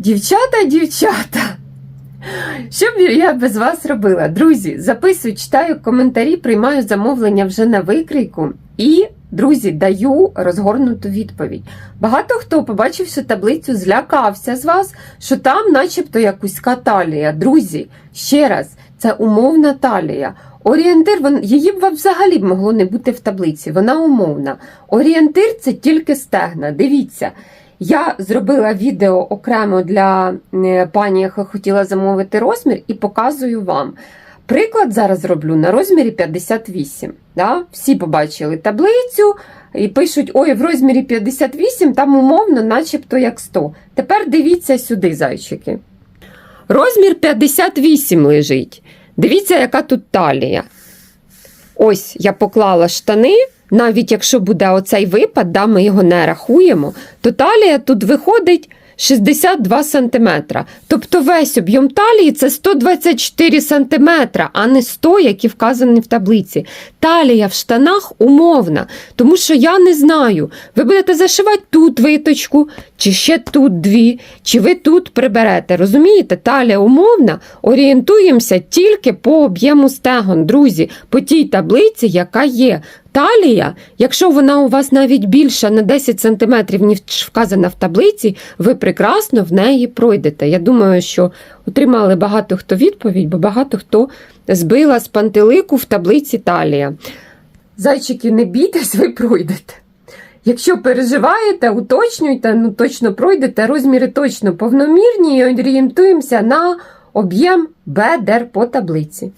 Дівчата, дівчата, що б я без вас робила? Друзі, записую, читаю коментарі, приймаю замовлення вже на викрійку і, друзі, даю розгорнуту відповідь. Багато хто, побачивши таблицю, злякався з вас, що там, начебто, якусь талія. Друзі, ще раз, це умовна талія. Орієнтир, її б взагалі могло не бути в таблиці, вона умовна. Орієнтир це тільки стегна. Дивіться. Я зробила відео окремо для е, пані, яка хотіла замовити розмір, і показую вам. Приклад зараз роблю на розмірі 58. Да? Всі побачили таблицю і пишуть: ой, в розмірі 58, там умовно, начебто як 100. Тепер дивіться сюди, зайчики. Розмір 58 лежить. Дивіться, яка тут талія. Ось я поклала штани. Навіть якщо буде оцей випад, да, ми його не рахуємо, то талія тут виходить 62 см. Тобто весь об'єм талії це 124 см, а не 100, які вказані в таблиці. Талія в штанах умовна, тому що я не знаю, ви будете зашивати тут виточку, чи ще тут дві, чи ви тут приберете. Розумієте, талія умовна, орієнтуємося тільки по об'єму стегон, друзі, по тій таблиці, яка є. Талія, якщо вона у вас навіть більша на 10 см, ніж вказана в таблиці, ви прекрасно в неї пройдете. Я думаю, що отримали багато хто відповідь, бо багато хто збила з пантелику в таблиці талія. Зайчики, не бійтесь, ви пройдете. Якщо переживаєте, уточнюйте, ну точно пройдете, розміри точно повномірні і орієнтуємося на об'єм бедер по таблиці.